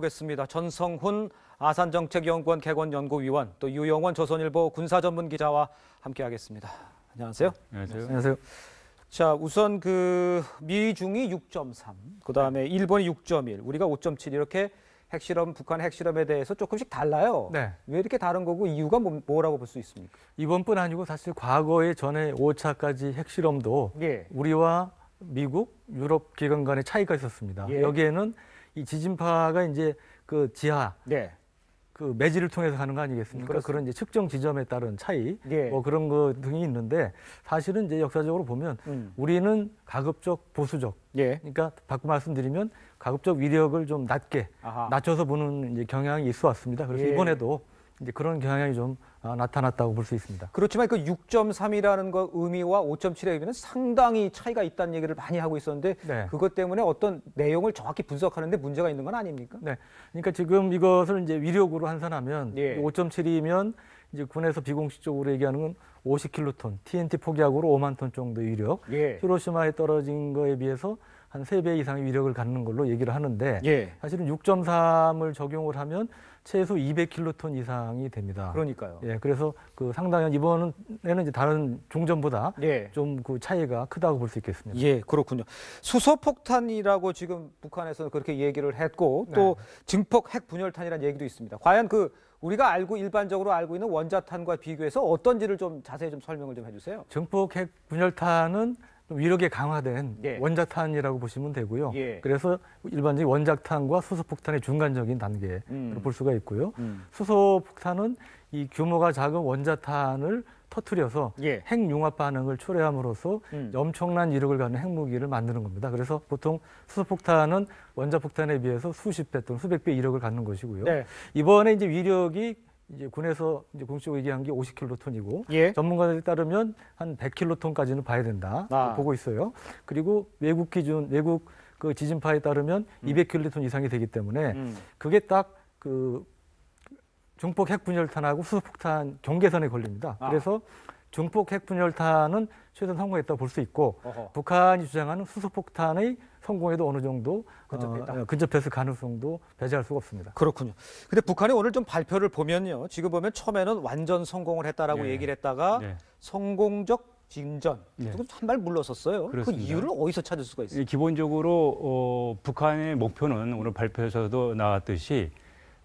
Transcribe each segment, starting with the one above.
보겠습니다. 전성훈 아산정책연구원 개건연구위원 또 유영원 조선일보 군사전문 기자와 함께하겠습니다. 안녕하세요. 안녕하세요. 안녕하세요. 자 우선 그 미중이 6.3, 그 다음에 일본이 6.1, 우리가 5.7 이렇게 핵실험 북한 핵실험에 대해서 조금씩 달라요. 네. 왜 이렇게 다른 거고 이유가 뭐, 뭐라고 볼 수 있습니까? 이번뿐 아니고 사실 과거에 전에 5차까지 핵실험도 예. 우리와 미국, 유럽 기관 간의 차이가 있었습니다. 예. 여기에는 이 지진파가 이제 그 지하 네. 그 매질을 통해서 가는 거 아니겠습니까? 그렇습니다. 그런 이제 측정 지점에 따른 차이 예. 뭐 그런 거 등이 있는데 사실은 이제 역사적으로 보면 음. 우리는 가급적 보수적 예. 그러니까 바꿔 말씀드리면 가급적 위력을 좀 낮게 아하. 낮춰서 보는 이제 경향이 있어 왔습니다. 그래서 예. 이번에도 이제 그런 경향이 좀 아, 나타났다고 볼 수 있습니다. 그렇지만 그 6.3이라는 거 의미와 5.7의 의미는 상당히 차이가 있다는 얘기를 많이 하고 있었는데 네. 그것 때문에 어떤 내용을 정확히 분석하는데 문제가 있는 건 아닙니까? 네. 그러니까 지금 이것을 이제 위력으로 환산하면 예. 5.7이면 이제 군에서 비공식적으로 얘기하는 건 50킬로톤, TNT 폭약으로 5만 톤 정도의 위력, 예. 히로시마에 떨어진 거에 비해서 한세배 이상의 위력을 갖는 걸로 얘기를 하는데 예. 사실은 6.3을 적용을 하면 최소 200킬로톤 이상이 됩니다. 그러니까요. 예, 그래서 그 상당한 이번에는 이제 다른 종전보다 예. 좀그 차이가 크다고 볼 수 있겠습니다. 예, 그렇군요. 수소폭탄이라고 지금 북한에서 그렇게 얘기를 했고 또 증폭 핵 분열탄이라는 얘기도 있습니다. 과연 그 우리가 알고 일반적으로 알고 있는 원자탄과 비교해서 어떤지를 좀 자세히 좀 설명을 좀 해주세요. 증폭 핵 분열탄은 좀 위력이 강화된 예. 원자탄이라고 보시면 되고요. 예. 그래서 일반적인 원자탄과 수소폭탄의 중간적인 단계로 음. 볼 수가 있고요. 음. 수소폭탄은 이 규모가 작은 원자탄을 터트려서 예. 핵융합 반응을 초래함으로써 음. 엄청난 이력을 갖는 핵무기를 만드는 겁니다. 그래서 보통 수소폭탄은 원자폭탄에 비해서 수십 배 또는 수백 배 이력을 갖는 것이고요. 네. 이번에 이제 위력이 이제 군에서 이제 공식적으로 얘기한 게 50킬로톤이고 예. 전문가들에 따르면 한 100킬로톤까지는 봐야 된다 아. 보고 있어요. 그리고 외국 기준 외국 그 지진파에 따르면 200킬로톤 이상이 되기 때문에 음. 그게 딱그 중폭 핵분열탄하고 수소폭탄 경계선에 걸립니다. 아. 그래서 중폭 핵분열탄은 최선 성공했다고 볼수 있고 어허. 북한이 주장하는 수소폭탄의 성공에도 어느 정도 근접했다. 어, 근접했을 가능성도 배제할 수가 없습니다. 그렇군요. 근데 북한이 오늘 좀 발표를 보면요. 지금 보면 처음에는 완전 성공을 했다라고 네. 얘기를 했다가 네. 성공적 진전. 네. 한발 물러섰어요. 그 그렇습니다. 이유를 어디서 찾을 수가 있어요? 이 기본적으로 어, 북한의 목표는 오늘 발표에서도 나왔듯이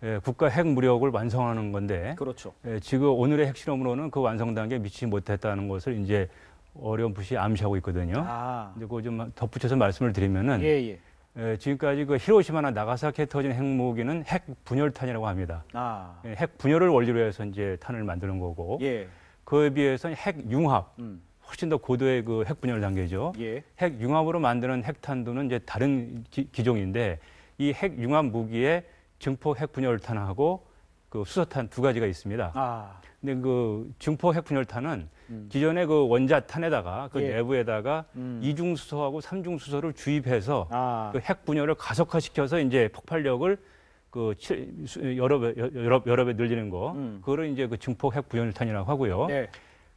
예, 국가 핵 무력을 완성하는 건데 그렇죠. 예, 지금 오늘의 핵실험으로는 그 완성 단계에 미치지 못했다는 것을 이제 어렴풋이 암시하고 있거든요. 아. 근데 그거 좀 덧붙여서 말씀을 드리면은 예, 예. 예, 지금까지 그 히로시마나 나가사키에 터진 핵무기는 핵 분열탄이라고 합니다. 아. 예, 핵 분열을 원리로 해서 이제 탄을 만드는 거고 예. 그에 비해서는 핵 융합 음. 훨씬 더 고도의 그 핵 분열 단계죠. 예. 핵 융합으로 만드는 핵탄두는 이제 다른 기, 기종인데 이 핵 융합 무기에 증폭 핵 분열탄하고 그 수소탄 두 가지가 있습니다. 아. 근데 그 증폭 핵 분열탄은 음. 기존의 그 원자탄에다가 그 예. 내부에다가 음. 이중 수소하고 삼중 수소를 주입해서 아. 그 핵 분열을 가속화시켜서 이제 폭발력을 그 치- 수- 여러 배 여러 여러 배 늘리는 거 음. 그거를 이제 그 증폭 핵 분열탄이라고 하고요. 네.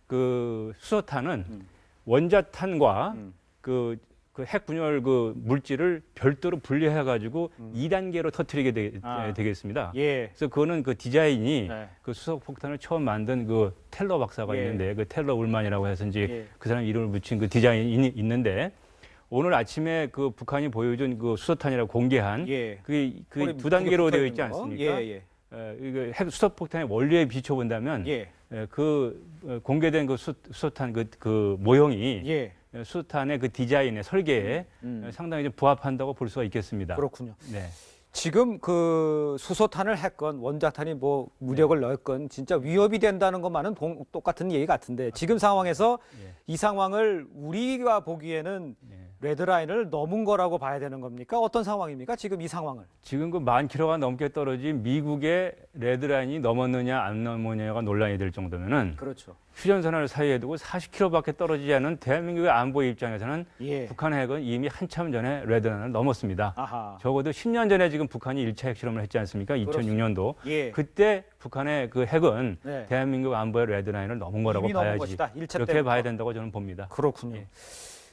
그 수소탄은 음. 원자탄과 음. 그, 그 핵 분열 그 물질을 별도로 분리해 가지고 음. 이 2단계로 터트리게 되, 아. 겠습니다 예. 그래서 그거는 그 디자인이 네. 그 수소 폭탄을 처음 만든 그 텔러 박사가 예. 있는데 그 텔러 울만이라고 해서 이제 예. 그 사람 이름을 붙인 그 디자인이 있- 있는데 오늘 아침에 그 북한이 보여준 그 수소탄이라고 공개한 예. 그게 그 두 단계로 되어 있지 거. 않습니까? 예, 예. 에, 이거 핵 수소폭탄의 원리에 비춰본다면 예. 에, 그 어, 공개된 그 수, 수소탄 그, 그 모형이 예. 에, 수소탄의 그 디자인의 설계에 음. 에, 상당히 좀 부합한다고 볼 수가 있겠습니다. 그렇군요. 네. 지금 그 수소탄을 했건 원자탄이 뭐 무력을 네. 넣었건 진짜 위협이 된다는 것만은 동- 똑같은 얘기 같은데 지금 상황에서 예. 이 상황을 우리가 보기에는 예. 레드라인을 넘은 거라고 봐야 되는 겁니까? 어떤 상황입니까? 지금 이 상황을. 지금 그 만 킬로가 넘게 떨어진 미국의 레드라인이 넘었느냐 안 넘었느냐가 논란이 될 정도면은 그렇죠. 휴전선을 사이에 두고 40킬로밖에 떨어지지 않은 대한민국의 안보 입장에서는 예. 북한 핵은 이미 한참 전에 레드라인을 넘었습니다. 아하. 적어도 10년 전에 지금 북한이 1차 핵실험을 했지 않습니까? 2006년도. 예. 그때 북한의 그 핵은 네. 대한민국 안보의 레드라인을 넘은 거라고 넘은 봐야지. 그렇게 때부터. 봐야 된다고 저는 봅니다. 그렇군요. 예.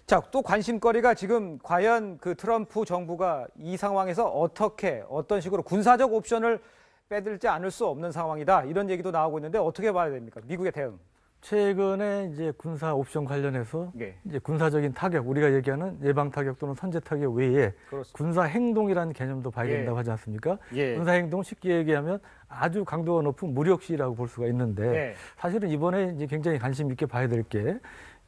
자, 또 관심거리가 지금 과연 그 트럼프 정부가 이 상황에서 어떻게 어떤 식으로 군사적 옵션을 빼들지 않을 수 없는 상황이다. 이런 얘기도 나오고 있는데 어떻게 봐야 됩니까? 미국의 대응. 최근에 이제 군사 옵션 관련해서 예. 이제 군사적인 타격, 우리가 얘기하는 예방 타격 또는 선제 타격 외에 그렇습니다. 군사 행동이라는 개념도 봐야 예. 된다고 하지 않습니까? 예. 군사 행동 쉽게 얘기하면 아주 강도가 높은 무력 시위라고 볼 수가 있는데 예. 사실은 이번에 이제 굉장히 관심 있게 봐야 될 게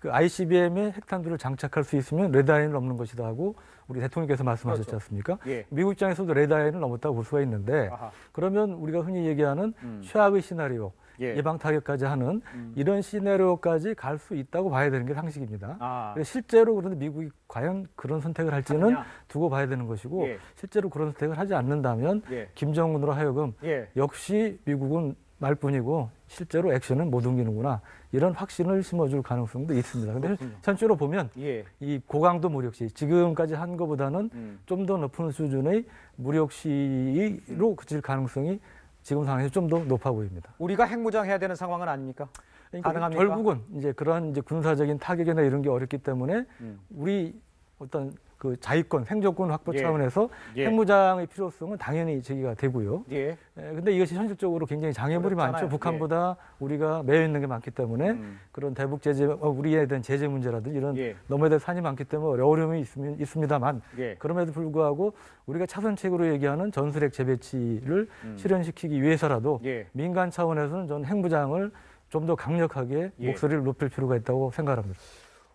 그 ICBM에 핵탄두를 장착할 수 있으면 레드라인을 넘는 것이다 하고 우리 대통령께서 말씀하셨지 그렇죠. 않습니까? 예. 미국 입장에서도 레드라인을 넘었다고 볼 수가 있는데 아하. 그러면 우리가 흔히 얘기하는 음. 최악의 시나리오 예. 예방 타격까지 하는 음. 이런 시나리오까지 갈 수 있다고 봐야 되는 게 상식입니다. 아. 실제로 그런데 미국이 과연 그런 선택을 할지는 하느냐? 두고 봐야 되는 것이고 예. 실제로 그런 선택을 하지 않는다면 예. 김정은으로 하여금 예. 역시 미국은 말뿐이고 실제로 액션은 못 옮기는구나 이런 확신을 심어줄 가능성도 있습니다. 근데 그렇군요. 현실로 보면 예. 이 고강도 무력시 지금까지 한 것보다는 음. 좀더 높은 수준의 무력시로 그칠 가능성이 지금 상황에서 좀 더 높아 보입니다. 우리가 핵무장해야 되는 상황은 아닙니까? 그러니까 가능합니까? 결국은 이제 그런 이제 군사적인 타격이나 이런 게 어렵기 때문에 음. 우리 어떤 그 자위권, 생존권 확보 예. 차원에서 예. 핵무장의 필요성은 당연히 제기가 되고요. 예. 에, 근데 이것이 현실적으로 굉장히 장애물이 어렵잖아요. 많죠. 북한보다 우리가 매여 있는 게 많기 때문에 음. 그런 대북 제재, 어, 우리에 대한 제재 문제라든지 이런 예. 넘어야 될 산이 많기 때문에 어려움이 있으면, 있습니다만 예. 그럼에도 불구하고 우리가 차선책으로 얘기하는 전술핵 재배치를 음. 실현시키기 위해서라도 예. 민간 차원에서는 저는 핵무장을 좀 더 강력하게 예. 목소리를 높일 필요가 있다고 생각합니다.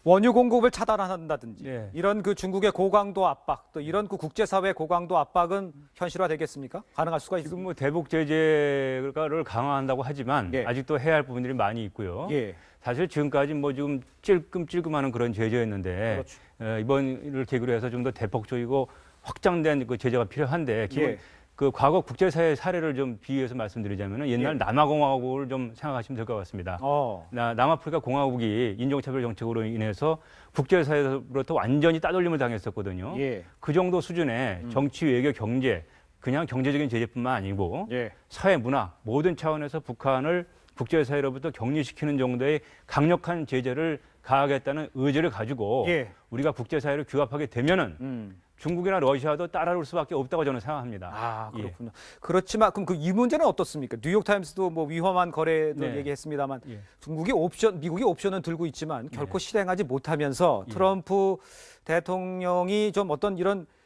원유 공급을 차단한다든지 예. 이런 그 중국의 고강도 압박 또 이런 그 국제사회 고강도 압박은 현실화 되겠습니까? 가능할 수가 지금 있습니까? 뭐 대북 제재를 강화한다고 하지만 예. 아직도 해야 할 부분들이 많이 있고요. 예. 사실 지금까지 뭐 지금 찔끔찔끔하는 그런 제재였는데 그렇죠. 어, 이번을 계기로 해서 좀 더 대폭적이고 확장된 그 제재가 필요한데 기본 예. 그 과거 국제사회 사례를 좀 비유해서 말씀드리자면 옛날 예. 남아공화국을 좀 생각하시면 될 것 같습니다. 어. 나, 남아프리카 공화국이 인종차별 정책으로 인해서 국제사회로부터 완전히 따돌림을 당했었거든요. 예. 그 정도 수준의 음. 정치, 외교, 경제, 그냥 경제적인 제재뿐만 아니고 예. 사회, 문화 모든 차원에서 북한을 국제사회로부터 격리시키는 정도의 강력한 제재를 가하겠다는 의지를 가지고 예. 우리가 국제사회를 규합하게 되면은 음. 중국이나 러시아도 따라올 수밖에 없다고 저는 생각합니다. 아 예. 그렇군요. 그렇지만 그럼 그 이 문제는 어떻습니까? 뉴욕 타임스도 뭐 위험한 거래도 네. 얘기했습니다만 예. 중국이 옵션, 미국이 옵션은 들고 있지만 결코 실행하지 못하면서 예. 트럼프 대통령이 좀 어떤 이런 수- 예,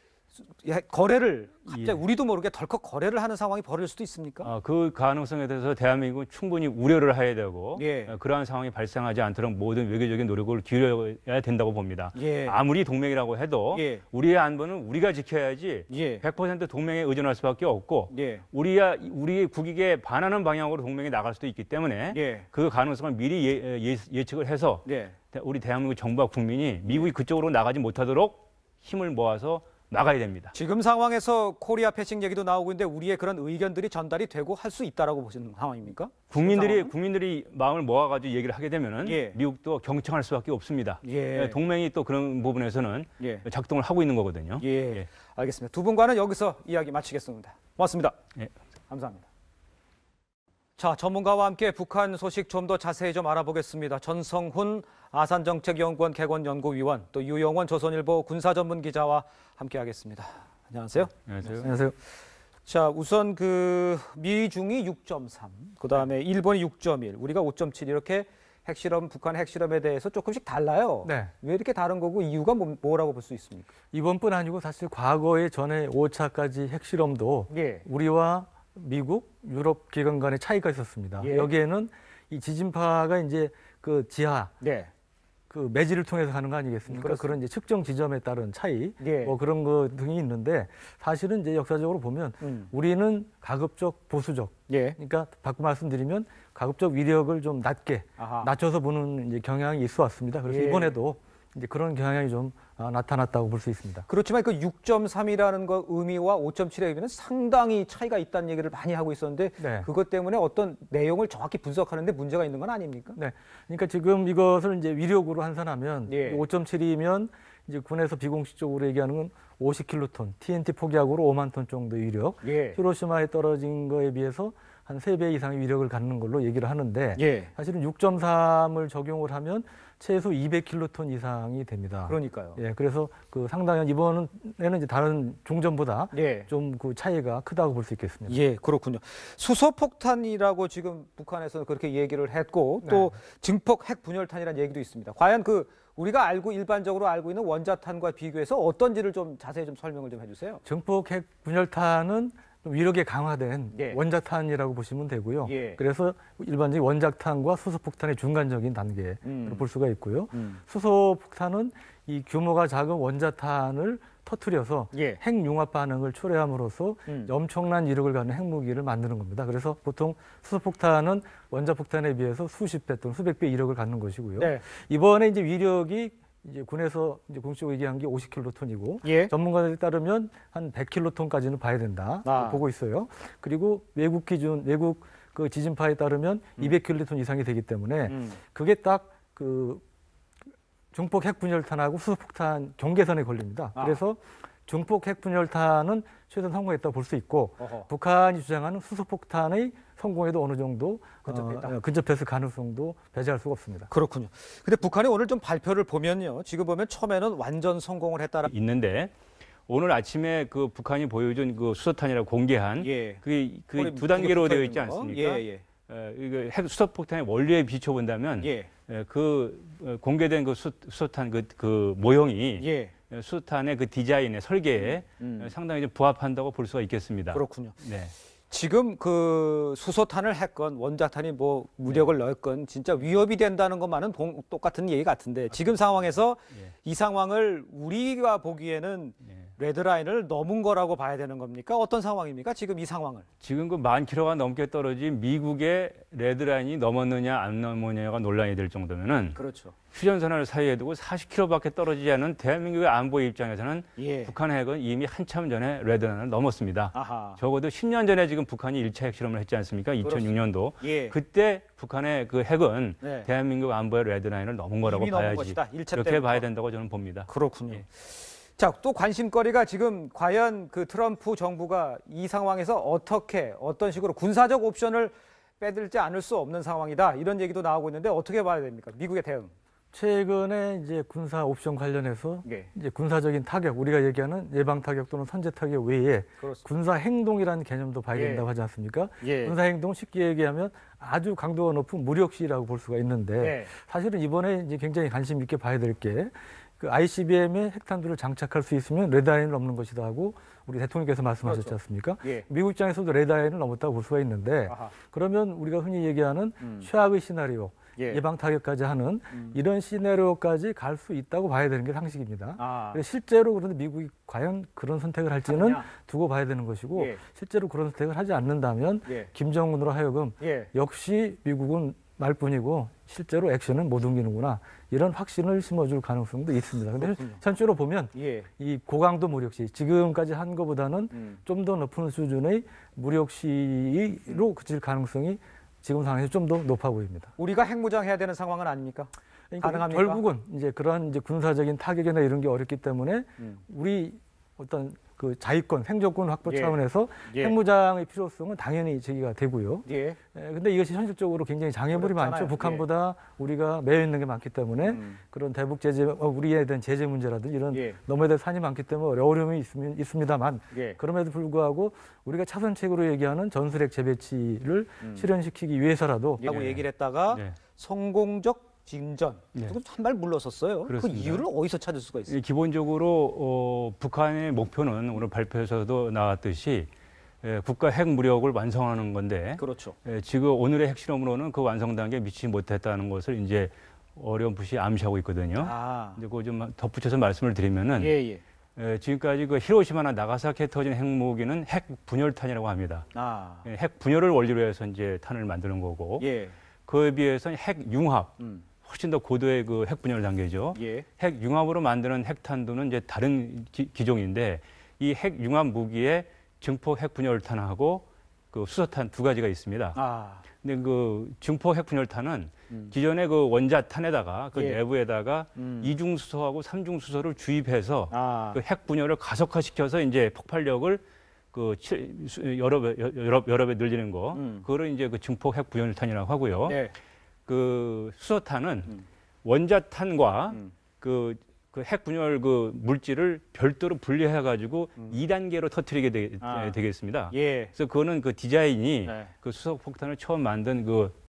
거래를 갑자기 예. 우리도 모르게 덜컥 거래를 하는 상황이 벌어질 수도 있습니까? 어, 그 가능성에 대해서 대한민국은 충분히 우려를 해야 되고 예. 어, 그러한 상황이 발생하지 않도록 모든 외교적인 노력을 기울여야 된다고 봅니다. 예. 아무리 동맹이라고 해도 예. 우리의 안보는 우리가 지켜야지 예. 100% 동맹에 의존할 수밖에 없고 예. 우리야 우리의 국익에 반하는 방향으로 동맹이 나갈 수도 있기 때문에 예. 그 가능성을 미리 예, 예, 예측을 해서 예. 대- 우리 대한민국 정부와 국민이 미국이 그쪽으로 나가지 못하도록 힘을 모아서 막아야 됩니다. 지금 상황에서 코리아 패싱 얘기도 나오고 있는데 우리의 그런 의견들이 전달이 되고 할 수 있다라고 보시는 상황입니까? 국민들이? 국민들이 마음을 모아가지고 얘기를 하게 되면은 예. 미국도 경청할 수밖에 없습니다. 예. 예, 동맹이 또 그런 부분에서는 예. 작동을 하고 있는 거거든요. 예. 예. 알겠습니다. 두 분과는 여기서 이야기 마치겠습니다. 고맙습니다. 예. 감사합니다. 자, 전문가와 함께 북한 소식 좀 더 자세히 좀 알아보겠습니다. 전성훈 아산정책연구원 개건연구위원 또 유영원 조선일보 군사전문기자와 함께하겠습니다. 안녕하세요. 안녕하세요. 안녕하세요. 자, 우선 그 미중이 6.3, 그 다음에 일본이 6.1, 우리가 5.7 이렇게 핵실험, 북한 핵실험에 대해서 조금씩 달라요. 네. 왜 이렇게 다른 거고 이유가 뭐, 뭐라고 볼 수 있습니까? 이번뿐 아니고 사실 과거에 전에 5차까지 핵실험도 예. 우리와 미국, 유럽 기관 간의 차이가 있었습니다. 예. 여기에는 이 지진파가 이제 그 지하 네. 그 매질을 통해서 가는 거 아니겠습니까? 그렇습니다. 그런 이제 측정 지점에 따른 차이, 예. 뭐 그런 거 등이 있는데 사실은 이제 역사적으로 보면 음. 우리는 가급적 보수적, 예. 그러니까 바꿔 말씀드리면 가급적 위력을 좀 낮게 아하. 낮춰서 보는 이제 경향이 있어 왔습니다. 그래서 예. 이번에도 이제 그런 경향이 좀 아, 나타났다고 볼 수 있습니다. 그렇지만 그 6.3이라는 거 의미와 5.7의 의미는 상당히 차이가 있다는 얘기를 많이 하고 있었는데 네. 그것 때문에 어떤 내용을 정확히 분석하는데 문제가 있는 건 아닙니까? 네. 그러니까 지금 이것을 이제 위력으로 환산하면 예. 5.7이면 이제 군에서 비공식적으로 얘기하는 건 50킬로톤, TNT 폭약으로 5만 톤 정도의 위력. 예. 히로시마에 떨어진 거에 비해서 한 세 배 이상의 위력을 갖는 걸로 얘기를 하는데 예. 사실은 6.3을 적용을 하면 최소 200킬로톤 이상이 됩니다. 그러니까요. 예, 그래서 그 상당한 이번에는 이제 다른 종전보다 예. 좀그 차이가 크다고 볼 수 있겠습니다. 예, 그렇군요. 수소폭탄이라고 지금 북한에서 그렇게 얘기를 했고 또 증폭 핵 분열탄이라는 얘기도 있습니다. 과연 그 우리가 알고 일반적으로 알고 있는 원자탄과 비교해서 어떤지를 좀 자세히 좀 설명을 좀 해주세요. 증폭 핵 분열탄은 좀 위력이 강화된 예. 원자탄이라고 보시면 되고요. 예. 그래서 일반적인 원자탄과 수소폭탄의 중간적인 단계로 음. 볼 수가 있고요. 음. 수소폭탄은 이 규모가 작은 원자탄을 터트려서 예. 핵융합 반응을 초래함으로써 음. 엄청난 이력을 갖는 핵무기를 만드는 겁니다. 그래서 보통 수소폭탄은 원자폭탄에 비해서 수십 배 또는 수백 배 이력을 갖는 것이고요. 네. 이번에 이제 위력이 이제 군에서 이제 공식적으로 얘기한 게 50킬로톤이고 예. 전문가들에 따르면 한 100킬로톤까지는 봐야 된다 아. 보고 있어요. 그리고 외국 기준 외국 그 지진파에 따르면 200킬로톤 이상이 되기 때문에 음. 그게 딱그 중폭 핵분열탄하고 수소폭탄 경계선에 걸립니다. 아. 그래서 중폭 핵분열탄은 최선 성공했다고 볼 수 있고 어허. 북한이 주장하는 수소폭탄의 성공에도 어느 정도 근접해 있다. 어, 근접했을 가능성도 배제할 수가 없습니다. 그렇군요. 근데 북한이 오늘 좀 발표를 보면요. 지금 보면 처음에는 완전 성공을 했다라. 있는데 오늘 아침에 그 북한이 보여준 그 수소탄이라고 공개한 예. 그게 그 두 단계로 되어 있지 거. 않습니까? 예, 예. 어, 이거 핵 수소폭탄의 원리에 비춰본다면 예. 에, 그 어, 공개된 그 수, 수소탄 그, 그 모형이 예. 에, 수소탄의 그 디자인의 설계에 음. 에, 상당히 좀 부합한다고 볼 수가 있겠습니다. 그렇군요. 네. 지금 그 수소탄을 했건 원자탄이 뭐 무력을 넣었건 진짜 위협이 된다는 것만은 동- 똑같은 얘기 같은데 지금 상황에서 예. 이 상황을 우리가 보기에는 예. 레드라인을 넘은 거라고 봐야 되는 겁니까? 어떤 상황입니까? 지금 이 상황을. 지금 그 만 킬로가 넘게 떨어진 미국의 레드라인이 넘었느냐 안 넘었느냐가 논란이 될 정도면은 그렇죠. 휴전선을 사이에 두고 40킬로밖에 떨어지지 않은 대한민국의 안보 입장에서는 예. 북한 핵은 이미 한참 전에 레드라인을 넘었습니다. 아하. 적어도 10년 전에 지금 북한이 일차 핵실험을 했지 않습니까? 2006년도. 예. 그때 북한의 그 핵은 네. 대한민국 안보의 레드라인을 넘은 거라고 이미 넘은 봐야지. 것이다. 그렇게 때부터. 봐야 된다고 저는 봅니다. 그렇군요. 예. 자, 또 관심거리가 지금 과연 그 트럼프 정부가 이 상황에서 어떻게 어떤 식으로 군사적 옵션을 빼들지 않을 수 없는 상황이다. 이런 얘기도 나오고 있는데 어떻게 봐야 됩니까? 미국의 대응. 최근에 이제 군사 옵션 관련해서 예. 이제 군사적인 타격, 우리가 얘기하는 예방 타격 또는 선제 타격 외에 그렇습니다. 군사 행동이라는 개념도 봐야 예. 된다고 하지 않습니까? 예. 군사 행동 쉽게 얘기하면 아주 강도가 높은 무력시라고 볼 수가 있는데 예. 사실은 이번에 이제 굉장히 관심 있게 봐야 될 게 그 ICBM에 핵탄두를 장착할 수 있으면 레드라인을 넘는 것이다 하고 우리 대통령께서 말씀하셨지 그렇죠. 않습니까? 예. 미국 입장에서도 레드라인을 넘었다고 볼 수가 있는데 아하. 그러면 우리가 흔히 얘기하는 음. 최악의 시나리오, 예. 예방 타격까지 하는 음. 이런 시나리오까지 갈 수 있다고 봐야 되는 게 상식입니다. 아. 실제로 그런데 미국이 과연 그런 선택을 할지는 하느냐? 두고 봐야 되는 것이고 예. 실제로 그런 선택을 하지 않는다면 예. 김정은으로 하여금 예. 역시 미국은 말뿐이고 실제로 액션은 못 옮기는구나 이런 확신을 심어줄 가능성도 있습니다. 근데 그렇군요. 전체로 보면 예. 이 고강도 무력시 지금까지 한 것보다는 음. 좀더 높은 수준의 무력시로 그칠 가능성이 지금 상황에서 좀 더 높아 보입니다. 우리가 핵무장 해야 되는 상황은 아닙니까? 그러니까 가능합니까? 결국은 이제 그런 이제 군사적인 타격이나 이런 게 어렵기 때문에 음. 우리 어떤 그 자위권, 생존권 확보 예. 차원에서 예. 핵무장의 필요성은 당연히 제기가 되고요. 예. 에, 근데 이것이 현실적으로 굉장히 장애물이 어렵잖아요. 많죠. 북한보다 우리가 매여 있는 게 많기 때문에 음. 그런 대북 제재, 어, 우리에 대한 제재 문제라든지 이런 예. 넘어야 될 산이 많기 때문에 어려움이 있으면, 있습니다만 예. 그럼에도 불구하고 우리가 차선책으로 얘기하는 전술핵 재배치를 음. 실현시키기 위해서라도 라고 예. 얘기를 했다가 네. 성공적 진전. 네. 한발 물러섰어요. 그 그렇습니다. 이유를 어디서 찾을 수가 있어요? 이 기본적으로 어, 북한의 목표는 오늘 발표에서도 나왔듯이 에, 국가 핵 무력을 완성하는 건데 그렇죠. 에, 지금 오늘의 핵실험으로는 그 완성 단계에 미치지 못했다는 것을 이제 어렴풋이 암시하고 있거든요. 아. 이제 그좀 덧붙여서 말씀을 드리면은 예, 예. 에, 지금까지 그 히로시마나 나가사키에 터진 핵무기는 핵 분열탄이라고 합니다. 아. 예, 핵 분열을 원리로 해서 이제 탄을 만드는 거고 예. 그에 비해서는 핵 융합 음. 훨씬 더 고도의 그 핵 분열 단계죠. 예. 핵 융합으로 만드는 핵탄두는 이제 다른 기, 기종인데 이 핵 융합 무기에 증폭 핵 분열탄하고 그 수소탄 두 가지가 있습니다. 아. 근데 그 증폭 핵 분열탄은 음. 기존의 그 원자탄에다가 그 예. 내부에다가 음. 이중 수소하고 삼중 수소를 주입해서 아. 그 핵 분열을 가속화시켜서 이제 폭발력을 그 칠- 수- 여러 배 여러 여러 배 늘리는 거 음. 그거를 이제 그 증폭 핵 분열탄이라고 하고요. 네. 그 수소탄은 음. 원자탄과 음. 그, 그 핵 분열 그 물질을 별도로 분리해 가지고 음. 이 2단계로 터뜨리게 되, 아. 겠습니다 예. 그래서 그거는 그 디자인이 네. 그 수소 폭탄을 처음 만든 그